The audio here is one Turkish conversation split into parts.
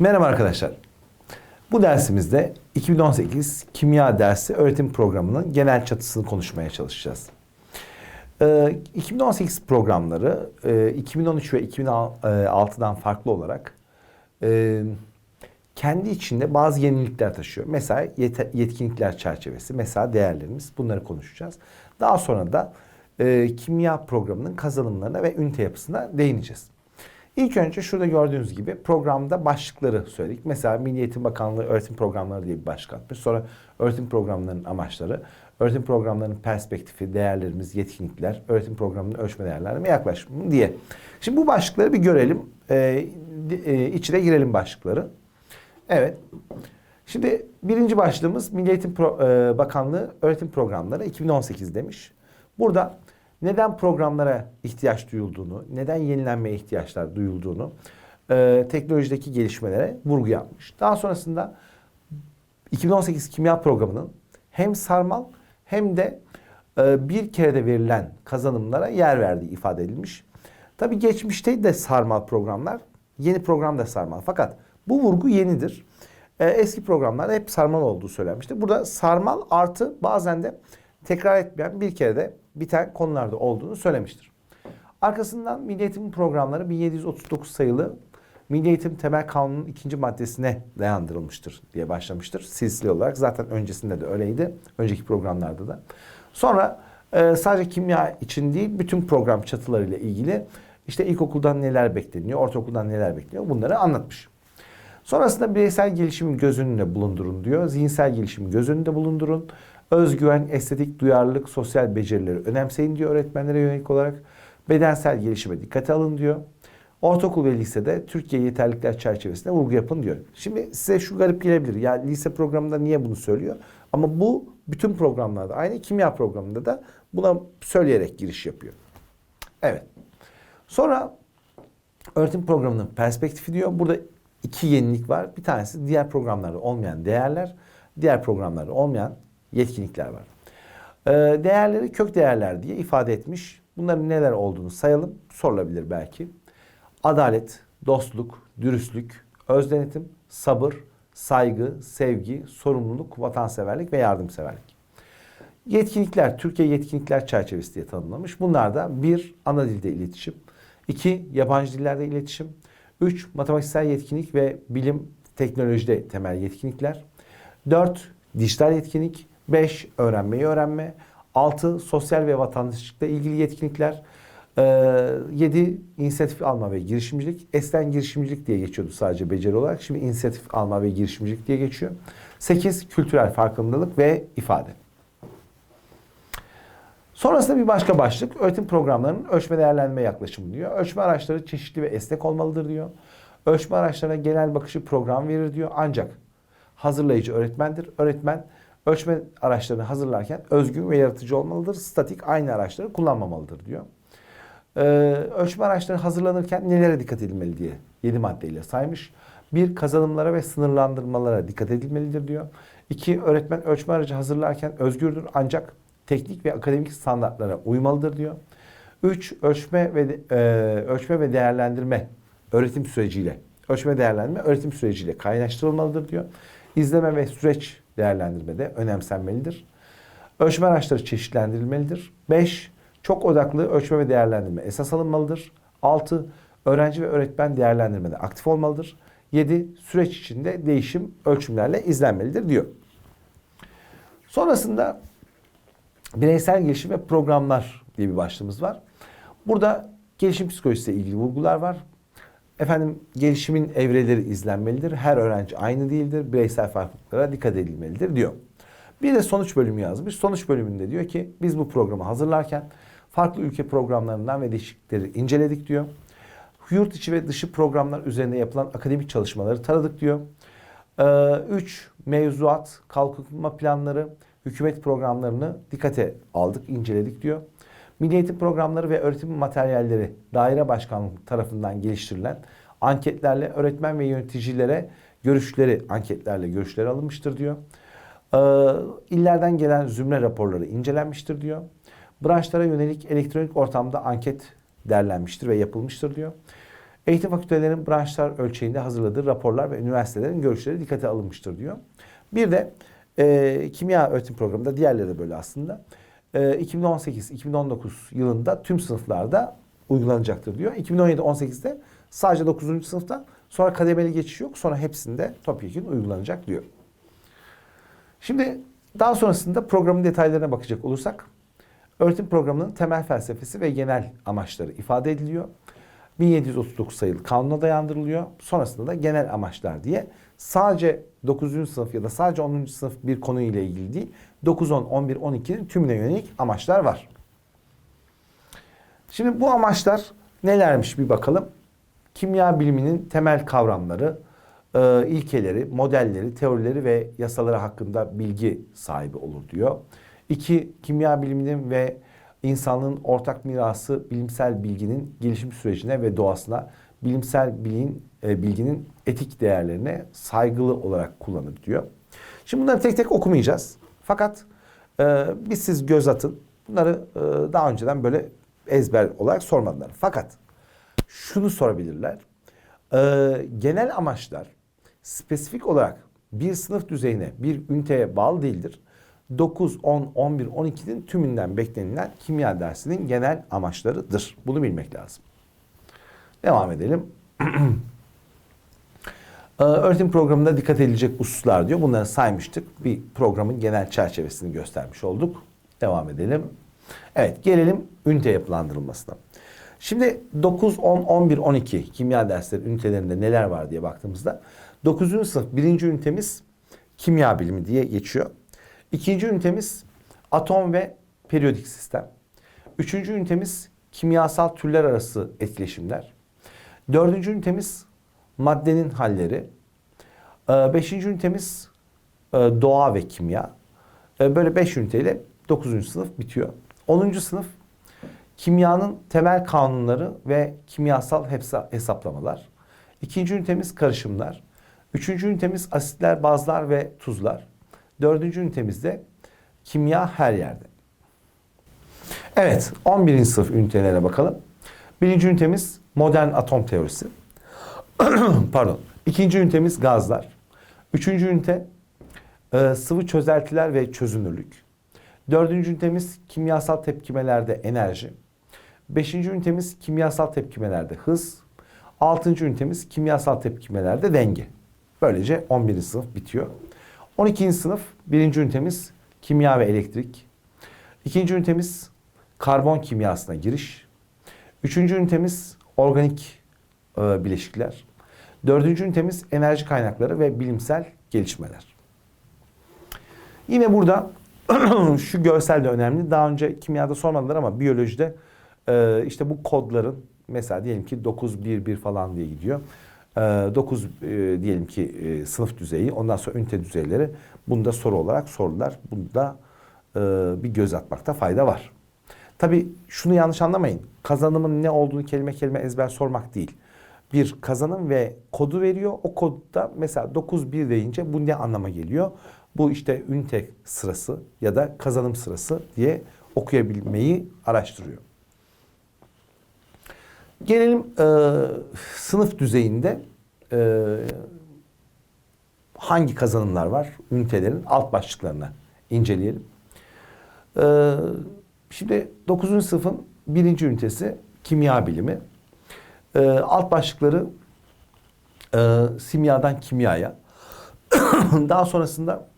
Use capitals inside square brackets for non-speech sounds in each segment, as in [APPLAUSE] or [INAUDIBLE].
Merhaba arkadaşlar. Bu dersimizde 2018 kimya dersi öğretim programının genel çatısını konuşmaya çalışacağız. Ee, 2018 programları e, 2013 ve 2006'dan farklı olarak e, kendi içinde bazı yenilikler taşıyor. Mesela yetkinlikler çerçevesi, mesela değerlerimiz bunları konuşacağız. Daha sonra da e, kimya programının kazanımlarına ve ünite yapısına değineceğiz. İlk önce şurada gördüğünüz gibi programda başlıkları söyledik. Mesela Milli Eğitim Bakanlığı öğretim programları diye bir başlık atmış. Sonra öğretim programlarının amaçları, öğretim programlarının perspektifi, değerlerimiz, yetkinlikler, öğretim programının ölçme değerleri ve yaklaşımı diye. Şimdi bu başlıkları bir görelim. Ee, e, içine girelim başlıkları. Evet. Şimdi birinci başlığımız Milli Eğitim Pro- e, Bakanlığı öğretim programları 2018 demiş. Burada neden programlara ihtiyaç duyulduğunu, neden yenilenmeye ihtiyaçlar duyulduğunu, e, teknolojideki gelişmelere vurgu yapmış. Daha sonrasında 2018 kimya programının hem sarmal hem de e, bir kerede verilen kazanımlara yer verdiği ifade edilmiş. Tabi geçmişte de sarmal programlar, yeni program da sarmal. Fakat bu vurgu yenidir. E, eski programlarda hep sarmal olduğu söylenmiştir. Burada sarmal artı bazen de tekrar etmeyen bir kere de biten konularda olduğunu söylemiştir. Arkasından Milli Eğitim programları 1739 sayılı Milli Eğitim Temel Kanunu'nun ikinci maddesine dayandırılmıştır diye başlamıştır. Silsile olarak zaten öncesinde de öyleydi. Önceki programlarda da. Sonra e, sadece kimya için değil bütün program çatılarıyla ilgili işte ilkokuldan neler bekleniyor, ortaokuldan neler bekleniyor bunları anlatmış. Sonrasında bireysel gelişimi göz önünde bulundurun diyor. Zihinsel gelişimi göz önünde bulundurun. Özgüven, estetik, duyarlılık, sosyal becerileri önemseyin diyor öğretmenlere yönelik olarak. Bedensel gelişime dikkate alın diyor. Ortaokul ve lisede Türkiye yeterlilikler çerçevesinde vurgu yapın diyor. Şimdi size şu garip gelebilir. Ya lise programında niye bunu söylüyor? Ama bu bütün programlarda aynı kimya programında da buna söyleyerek giriş yapıyor. Evet. Sonra öğretim programının perspektifi diyor. Burada iki yenilik var. Bir tanesi diğer programlarda olmayan değerler, diğer programlarda olmayan yetkinlikler var. Ee, değerleri kök değerler diye ifade etmiş. Bunların neler olduğunu sayalım. Sorulabilir belki. Adalet, dostluk, dürüstlük, özdenetim, sabır, saygı, sevgi, sorumluluk, vatanseverlik ve yardımseverlik. Yetkinlikler, Türkiye yetkinlikler çerçevesi diye tanımlamış. Bunlar da bir, ana dilde iletişim. iki yabancı dillerde iletişim. Üç, matematiksel yetkinlik ve bilim teknolojide temel yetkinlikler. Dört, dijital yetkinlik. Beş, öğrenmeyi öğrenme. Altı, sosyal ve vatandaşlıkla ilgili yetkinlikler. Ee, yedi, inisiyatif alma ve girişimcilik. Eskiden girişimcilik diye geçiyordu sadece beceri olarak. Şimdi inisiyatif alma ve girişimcilik diye geçiyor. Sekiz, kültürel farkındalık ve ifade. Sonrasında bir başka başlık öğretim programlarının ölçme değerlendirme yaklaşımı diyor. Ölçme araçları çeşitli ve esnek olmalıdır diyor. Ölçme araçlarına genel bakışı program verir diyor. Ancak hazırlayıcı öğretmendir. Öğretmen ölçme araçlarını hazırlarken özgün ve yaratıcı olmalıdır. Statik aynı araçları kullanmamalıdır diyor. Ee, ölçme araçları hazırlanırken nelere dikkat edilmeli diye 7 maddeyle saymış. Bir, kazanımlara ve sınırlandırmalara dikkat edilmelidir diyor. İki, öğretmen ölçme aracı hazırlarken özgürdür ancak teknik ve akademik standartlara uymalıdır diyor. Üç, ölçme ve e, ölçme ve değerlendirme öğretim süreciyle, ölçme değerlendirme öğretim süreciyle kaynaştırılmalıdır diyor. İzleme ve süreç değerlendirme de önemsenmelidir. Ölçme araçları çeşitlendirilmelidir. 5. Çok odaklı ölçme ve değerlendirme esas alınmalıdır. 6. Öğrenci ve öğretmen değerlendirmede aktif olmalıdır. 7. Süreç içinde değişim ölçümlerle izlenmelidir diyor. Sonrasında bireysel gelişim ve programlar diye bir başlığımız var. Burada gelişim psikolojisiyle ilgili vurgular var. Efendim gelişimin evreleri izlenmelidir. Her öğrenci aynı değildir. Bireysel farklılıklara dikkat edilmelidir diyor. Bir de sonuç bölümü yazmış. Sonuç bölümünde diyor ki biz bu programı hazırlarken farklı ülke programlarından ve değişiklikleri inceledik diyor. Yurt içi ve dışı programlar üzerinde yapılan akademik çalışmaları taradık diyor. 3. Mevzuat, kalkınma planları, hükümet programlarını dikkate aldık, inceledik diyor. Milli eğitim programları ve öğretim materyalleri daire başkanlığı tarafından geliştirilen anketlerle öğretmen ve yöneticilere görüşleri, anketlerle görüşleri alınmıştır diyor. Ee, illerden gelen zümre raporları incelenmiştir diyor. Branşlara yönelik elektronik ortamda anket derlenmiştir ve yapılmıştır diyor. Eğitim fakültelerinin branşlar ölçeğinde hazırladığı raporlar ve üniversitelerin görüşleri dikkate alınmıştır diyor. Bir de e, kimya öğretim programında diğerleri de böyle aslında. E, 2018-2019 yılında tüm sınıflarda uygulanacaktır diyor. 2017-18'de sadece 9. sınıfta sonra kademeli geçiş yok. Sonra hepsinde topyekun uygulanacak diyor. Şimdi daha sonrasında programın detaylarına bakacak olursak öğretim programının temel felsefesi ve genel amaçları ifade ediliyor. 1739 sayılı kanuna dayandırılıyor. Sonrasında da genel amaçlar diye sadece 9. sınıf ya da sadece 10. sınıf bir konuyla ilgili değil 9, 10, 11, 12'nin tümüne yönelik amaçlar var. Şimdi bu amaçlar nelermiş bir bakalım. Kimya biliminin temel kavramları, e, ilkeleri, modelleri, teorileri ve yasaları hakkında bilgi sahibi olur diyor. İki, kimya biliminin ve insanlığın ortak mirası bilimsel bilginin gelişim sürecine ve doğasına, bilimsel bilgin, e, bilginin etik değerlerine saygılı olarak kullanır diyor. Şimdi bunları tek tek okumayacağız. Fakat e, biz siz göz atın. Bunları e, daha önceden böyle ezber olarak sormadılar. Fakat şunu sorabilirler. E, genel amaçlar spesifik olarak bir sınıf düzeyine, bir üniteye bağlı değildir. 9, 10, 11, 12'nin tümünden beklenilen kimya dersinin genel amaçlarıdır. Bunu bilmek lazım. Devam edelim. [CLEARS THROAT] Ee, öğretim programında dikkat edilecek hususlar diyor. Bunları saymıştık. Bir programın genel çerçevesini göstermiş olduk. Devam edelim. Evet gelelim ünite yapılandırılmasına. Şimdi 9, 10, 11, 12 kimya dersleri ünitelerinde neler var diye baktığımızda 9. sınıf birinci ünitemiz kimya bilimi diye geçiyor. İkinci ünitemiz atom ve periyodik sistem. Üçüncü ünitemiz kimyasal türler arası etkileşimler. Dördüncü ünitemiz maddenin halleri. Ee, beşinci ünitemiz e, doğa ve kimya. Ee, böyle beş üniteyle dokuzuncu sınıf bitiyor. Onuncu sınıf kimyanın temel kanunları ve kimyasal hesaplamalar. İkinci ünitemiz karışımlar. Üçüncü ünitemiz asitler, bazlar ve tuzlar. Dördüncü ünitemizde kimya her yerde. Evet, 11. sınıf ünitelere bakalım. Birinci ünitemiz modern atom teorisi. [CLEARS THROAT] Pardon. İkinci ünitemiz gazlar. Üçüncü ünite e, sıvı çözeltiler ve çözünürlük. Dördüncü ünitemiz kimyasal tepkimelerde enerji. Beşinci ünitemiz kimyasal tepkimelerde hız. Altıncı ünitemiz kimyasal tepkimelerde denge. Böylece 11. sınıf bitiyor. 12. sınıf birinci ünitemiz kimya ve elektrik. İkinci ünitemiz karbon kimyasına giriş. Üçüncü ünitemiz organik bileşikler. Dördüncü ünitemiz enerji kaynakları ve bilimsel gelişmeler. Yine burada [CLEARS THROAT] şu görsel de önemli. Daha önce kimyada sormadılar ama biyolojide e, işte bu kodların mesela diyelim ki 911 falan diye gidiyor. 9 e, diyelim ki e, sınıf düzeyi ondan sonra ünite düzeyleri bunda soru olarak sordular. Bunda e, bir göz atmakta fayda var. Tabi şunu yanlış anlamayın. Kazanımın ne olduğunu kelime kelime ezber sormak değil. Bir kazanım ve kodu veriyor. O kodda mesela 9.1 deyince bu ne anlama geliyor? Bu işte ünite sırası ya da kazanım sırası diye okuyabilmeyi araştırıyor. Gelelim e, sınıf düzeyinde e, hangi kazanımlar var? Ünitelerin alt başlıklarını inceleyelim. E, şimdi 9. sınıfın birinci ünitesi kimya bilimi. E, alt başlıkları e, simyadan kimyaya. [CLEARS THROAT] Daha sonrasında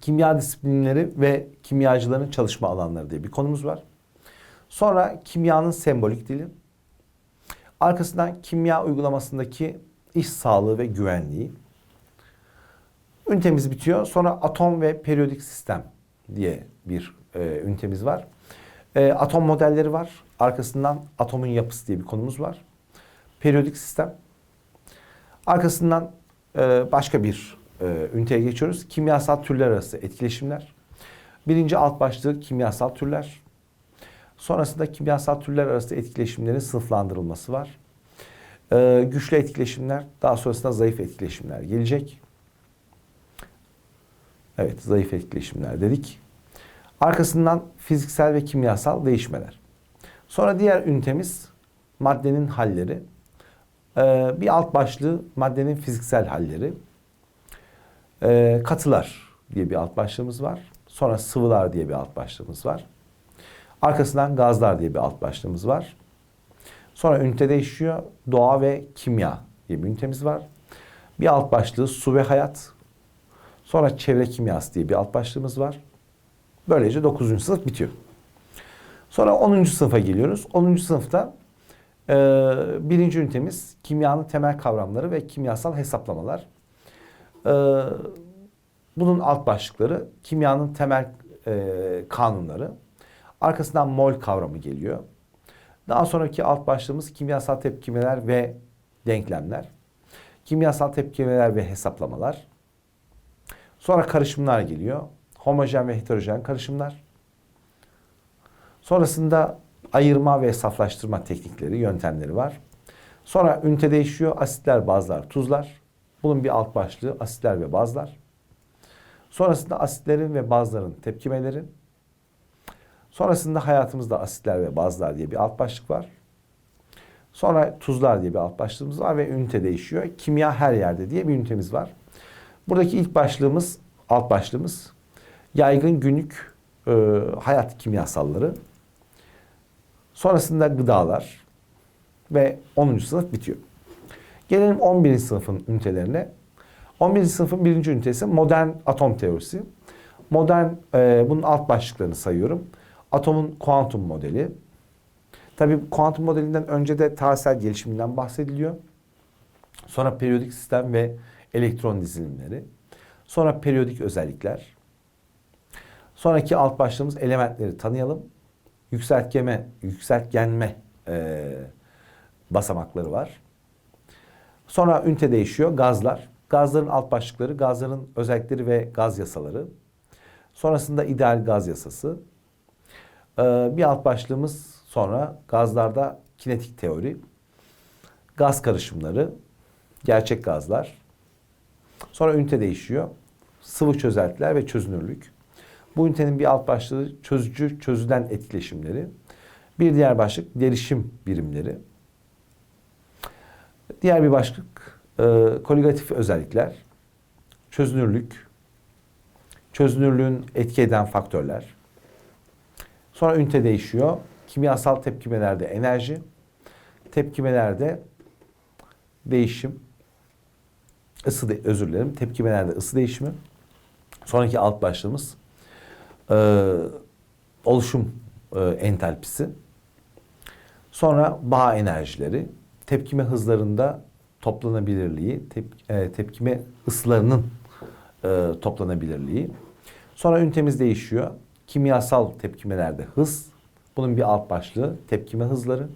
kimya disiplinleri ve kimyacıların çalışma alanları diye bir konumuz var. Sonra kimyanın sembolik dili. Arkasından kimya uygulamasındaki iş sağlığı ve güvenliği. Ünitemiz bitiyor. Sonra atom ve periyodik sistem diye bir e, ünitemiz var. E, atom modelleri var. Arkasından atomun yapısı diye bir konumuz var. Periyodik sistem. Arkasından e, başka bir e, üniteye geçiyoruz. Kimyasal türler arası etkileşimler. Birinci alt başlığı kimyasal türler. Sonrasında kimyasal türler arası etkileşimlerin sınıflandırılması var. Ee, güçlü etkileşimler, daha sonrasında zayıf etkileşimler gelecek. Evet, zayıf etkileşimler dedik. Arkasından fiziksel ve kimyasal değişmeler. Sonra diğer ünitemiz maddenin halleri. Ee, bir alt başlığı maddenin fiziksel halleri. Ee, katılar diye bir alt başlığımız var. Sonra sıvılar diye bir alt başlığımız var. Arkasından gazlar diye bir alt başlığımız var. Sonra ünite değişiyor. Doğa ve kimya diye bir ünitemiz var. Bir alt başlığı su ve hayat. Sonra çevre kimyası diye bir alt başlığımız var. Böylece 9. sınıf bitiyor. Sonra 10. sınıfa geliyoruz. 10. sınıfta e, birinci ünitemiz kimyanın temel kavramları ve kimyasal hesaplamalar. E, bunun alt başlıkları kimyanın temel e, kanunları. Arkasından mol kavramı geliyor. Daha sonraki alt başlığımız kimyasal tepkimeler ve denklemler. Kimyasal tepkimeler ve hesaplamalar. Sonra karışımlar geliyor. Homojen ve heterojen karışımlar. Sonrasında ayırma ve saflaştırma teknikleri, yöntemleri var. Sonra ünite değişiyor. Asitler, bazlar, tuzlar. Bunun bir alt başlığı asitler ve bazlar. Sonrasında asitlerin ve bazların tepkimeleri. Sonrasında hayatımızda asitler ve bazlar diye bir alt başlık var. Sonra tuzlar diye bir alt başlığımız var ve ünite değişiyor. Kimya her yerde diye bir ünitemiz var. Buradaki ilk başlığımız, alt başlığımız yaygın günlük e, hayat kimyasalları. Sonrasında gıdalar ve 10. sınıf bitiyor. Gelelim 11. sınıfın ünitelerine. 11. sınıfın birinci ünitesi modern atom teorisi. Modern, e, bunun alt başlıklarını sayıyorum. Atomun kuantum modeli. Tabii kuantum modelinden önce de tarihsel gelişiminden bahsediliyor. Sonra periyodik sistem ve elektron dizilimleri. Sonra periyodik özellikler. Sonraki alt başlığımız elementleri tanıyalım. Yükseltgeme, yükseltgenme e, basamakları var. Sonra ünite değişiyor. Gazlar. Gazların alt başlıkları, gazların özellikleri ve gaz yasaları. Sonrasında ideal gaz yasası. Ee, bir alt başlığımız sonra gazlarda kinetik teori. Gaz karışımları, gerçek gazlar. Sonra ünite değişiyor. Sıvı çözeltiler ve çözünürlük. Bu ünitenin bir alt başlığı çözücü çözülen etkileşimleri. Bir diğer başlık derişim birimleri. Diğer bir başlık e, koligatif özellikler, çözünürlük, çözünürlüğün etki eden faktörler. Sonra ünite değişiyor. Kimyasal tepkimelerde enerji, tepkimelerde değişim, ısı de, özür dilerim, tepkimelerde ısı değişimi. Sonraki alt başlığımız e, oluşum e, entalpisi. Sonra bağ enerjileri, tepkime hızlarında toplanabilirliği, tep, e, tepkime ısılarının e, toplanabilirliği. Sonra ünitemiz değişiyor. Kimyasal tepkimelerde hız. Bunun bir alt başlığı tepkime hızları.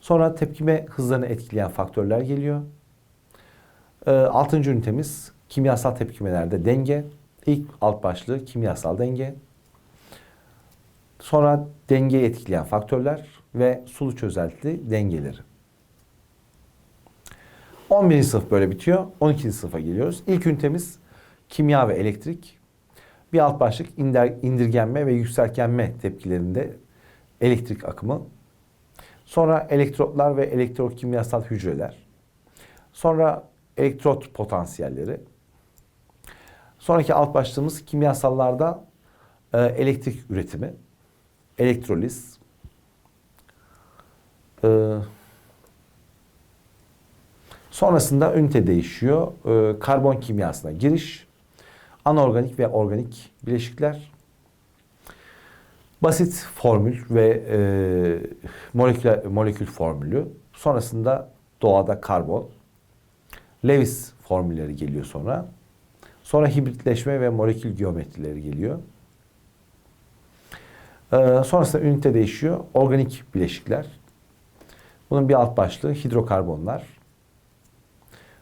Sonra tepkime hızlarını etkileyen faktörler geliyor. E, altıncı ünitemiz kimyasal tepkimelerde denge. İlk alt başlığı kimyasal denge. Sonra dengeyi etkileyen faktörler ve sulu çözelti dengeleri. 11. sınıf böyle bitiyor. 12. sınıfa geliyoruz. İlk ünitemiz kimya ve elektrik. Bir alt başlık indir, indirgenme ve yükseltgenme tepkilerinde elektrik akımı. Sonra elektrotlar ve elektrokimyasal hücreler. Sonra elektrot potansiyelleri. Sonraki alt başlığımız kimyasallarda e, elektrik üretimi, elektroliz, e, sonrasında ünite değişiyor. E, karbon kimyasına giriş, anorganik ve organik bileşikler, basit formül ve e, molekül, molekül formülü, sonrasında doğada karbon, Lewis formülleri geliyor sonra. Sonra hibritleşme ve molekül geometrileri geliyor. Ee, sonrasında ünite değişiyor. Organik bileşikler. Bunun bir alt başlığı hidrokarbonlar.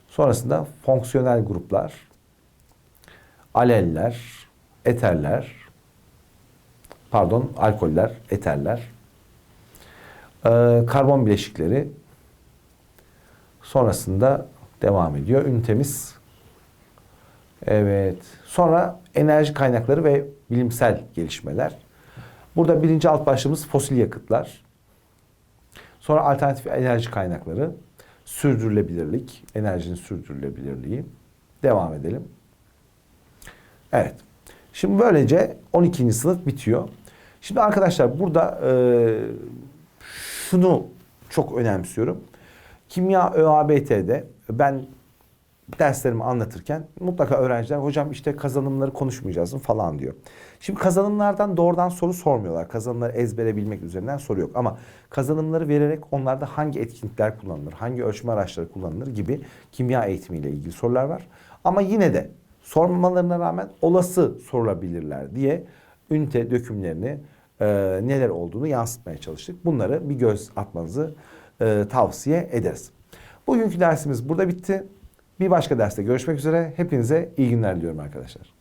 Sonrasında fonksiyonel gruplar. Aleller, eterler. Pardon, alkoller, eterler. Ee, karbon bileşikleri. Sonrasında devam ediyor. Ünitemiz Evet. Sonra enerji kaynakları ve bilimsel gelişmeler. Burada birinci alt başlığımız fosil yakıtlar. Sonra alternatif enerji kaynakları. sürdürülebilirlik, enerjinin sürdürülebilirliği. Devam edelim. Evet. Şimdi böylece 12. sınıf bitiyor. Şimdi arkadaşlar burada e, şunu çok önemsiyorum. Kimya ÖABT'de ben derslerimi anlatırken mutlaka öğrenciler hocam işte kazanımları konuşmayacağız mı falan diyor. Şimdi kazanımlardan doğrudan soru sormuyorlar. Kazanımları ezbere bilmek üzerinden soru yok. Ama kazanımları vererek onlarda hangi etkinlikler kullanılır, hangi ölçme araçları kullanılır gibi kimya eğitimiyle ilgili sorular var. Ama yine de sormamalarına rağmen olası sorulabilirler diye ünite dökümlerini e, neler olduğunu yansıtmaya çalıştık. Bunları bir göz atmanızı e, tavsiye ederiz. Bugünkü dersimiz burada bitti. Bir başka derste görüşmek üzere. Hepinize iyi günler diliyorum arkadaşlar.